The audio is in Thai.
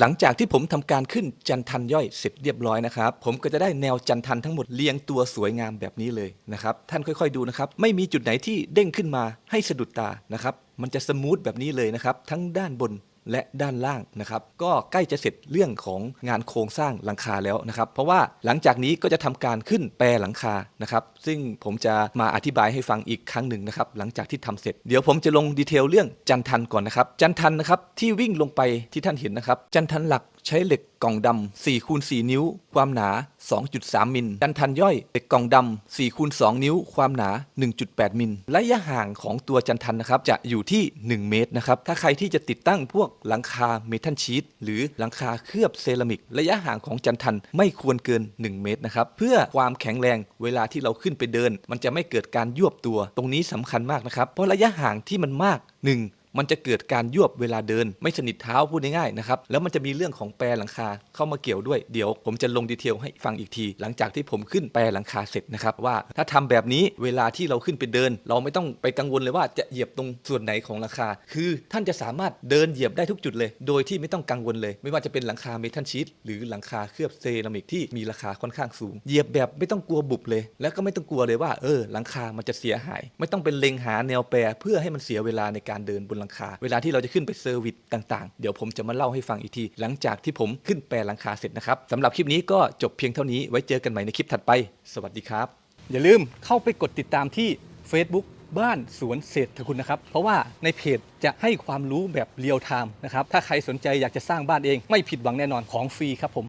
หลังจากที่ผมทำการขึ้นจันทันย่อยเสร็จเรียบร้อยนะครับ ผมก็จะได้แนวจันทันทั้งหมดเรียงตัวสวยงามแบบนี้เลยนะครับ ท่านค่อยๆดูนะครับ ไม่มีจุดไหนที่เด้งขึ้นมาให้สะดุดตานะครับ มันจะสมูทแบบนี้เลยนะครับ ทั้งด้านบน และด้านล่างนะครับ ก็ใกล้จะเสร็จเรื่องของงานโครงสร้างหลังคาแล้วนะครับ เพราะว่าหลังจากนี้ก็จะทำการขึ้นแปรหลังคานะครับ ซึ่งผมจะมาอธิบายให้ฟังอีกครั้งหนึ่งนะครับ หลังจากที่ทำเสร็จ เดี๋ยวผมจะลงดีเทลเรื่องจันทันก่อนนะครับ จันทันนะครับที่วิ่งลงไปที่ท่านเห็นนะครับ จันทันหลัก ใช้เหล็กกล่องดำ4คูณ4นิ้ว ความหนา 2.3 มิลจันทันย่อยเหล็กกล่องดำ4คูณ2นิ้ว ความหนา 1.8 มิล ระยะห่างของตัวจันทันนะครับ จะอยู่ที่ 1 เมตรนะครับ ถ้าใครที่จะติดตั้งพวกหลังคาเมทัลชีตหรือหลังคาเคลือบเซรามิก ระยะห่างของจันทันไม่ควรเกิน 1 เมตรนะครับ เพื่อความแข็งแรงเวลาที่เราขึ้นไปเดิน มันจะไม่เกิดการยวบตัว ตรงนี้สำคัญมากนะครับ เพราะระยะห่างที่มันมาก 1 มันจะเกิดการยวบเวลาเดิน ไม่สนิทเท้าพูดง่ายๆนะครับแล้วมันจะมีเรื่องของแปรหลังคาเข้ามาเกี่ยวด้วยเดี๋ยว ผมจะลงดีเทลให้ฟังอีกที หลังจากที่ผมขึ้นแปรหลังคาเสร็จนะครับว่าถ้าทำแบบนี้เวลาที่เราขึ้นไปเดิน เราไม่ต้องไปกังวลเลยว่าจะเหยียบตรงส่วนไหนของหลังคา คือท่านจะสามารถเดินเหยียบได้ทุกจุดเลย โดยที่ไม่ต้องกังวลเลย ไม่ว่าจะเป็นหลังคาเมทัลชีตหรือหลังคาเคลือบเซรามิกที่มีราคาค่อนข้างสูง เหยียบแบบไม่ต้องกลัวบุบเลย แล้วก็ไม่ต้องกลัวเลยว่าเออหลังคามันจะเสียหาย ไม่ต้องเป็นเล็งหาแนวแปรเพื่อให้มันเสียเวลาในการเดินบนหลังคา เวลาที่เราจะขึ้นไปเซอร์วิสต่างๆ เดี๋ยวผมจะมาเล่าให้ฟังอีกที หลังจากที่ผมขึ้นแปรหลังคาเสร็จนะครับสำหรับคลิปนี้ก็จบเพียงเท่านี้ไว้เจอกันใหม่ในคลิปถัดไป สวัสดีครับ อย่าลืมเข้าไปกดติดตามที่ Facebook บ้านสวนเศรษฐคุณนะครับ เพราะว่าในเพจจะให้ความรู้แบบเรียลไทม์นะครับ ถ้าใครสนใจอยากจะสร้างบ้านเองไม่ผิดหวังแน่นอนของฟรีครับผม